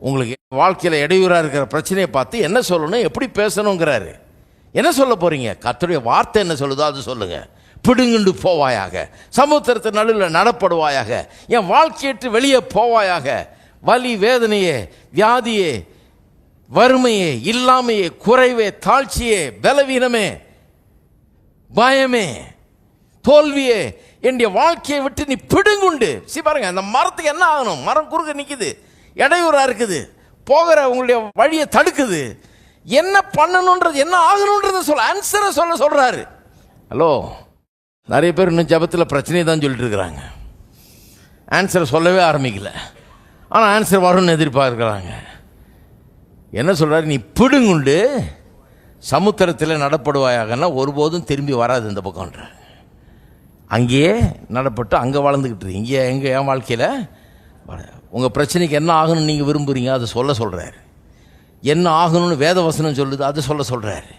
உங்களுக்கு வாழ்க்கையில் இடையூறாக இருக்கிற பிரச்சனையை பார்த்து என்ன சொல்லணும் எப்படி பேசணுங்கிறாரு. என்ன சொல்ல போகிறீங்க கத்துடைய வார்த்தை என்ன சொல்லுதோ அது சொல்லுங்கள் பிடுங்குண்டு போவாயாக. சமுத்திரத்து நடுவில் நடப்படுவாயாக. என் வாழ்க்கையிட்டு வெளியே போவாயாக. வலி வேதனையே வியாதியே வறுமையே இல்லாமையே குறைவே தாழ்ச்சியே பலவீனமே பயமே தோல்வியே என்னுடைய வாழ்க்கையை விட்டு நீ பிடுங்குண்டு. சி பாருங்க அந்த மரத்துக்கு என்ன ஆகணும்? மரம் குறுக்க நிற்குது இடையூறாக இருக்குது. போகிற உங்களுடைய வழியை தடுக்குது. என்ன பண்ணணுன்றது என்ன ஆகணுன்றதை சொல்ல ஆன்சரை சொல்ல சொல்கிறாரு ஹலோ நிறைய பேர் இன்னும் ஜபத்தில் பிரச்சனையை தான் சொல்லிட்டு இருக்கிறாங்க. ஆன்சரை சொல்லவே ஆரம்பிக்கல. ஆனால் ஆன்சர் வரும்னு எதிர்பார்க்குறாங்க. என்ன சொல்கிறார் நீ பிடுங்குண்டு சமுத்திரத்தில் நடப்படுவாயாகனா ஒருபோதும் திரும்பி வராது இந்த பக்கம்ன்ற. அங்கேயே நடப்பட்டு அங்கே வளர்ந்துக்கிட்டு இங்கே எங்கே என் வாழ்க்கையில் உங்கள் பிரச்சனைக்கு என்ன ஆகணும்னு நீங்கள் விரும்புகிறீங்க அதை சொல்ல சொல்கிறாரு என்ன ஆகணும்னு வேதவசனம் சொல்லுது அதை சொல்ல சொல்கிறாரு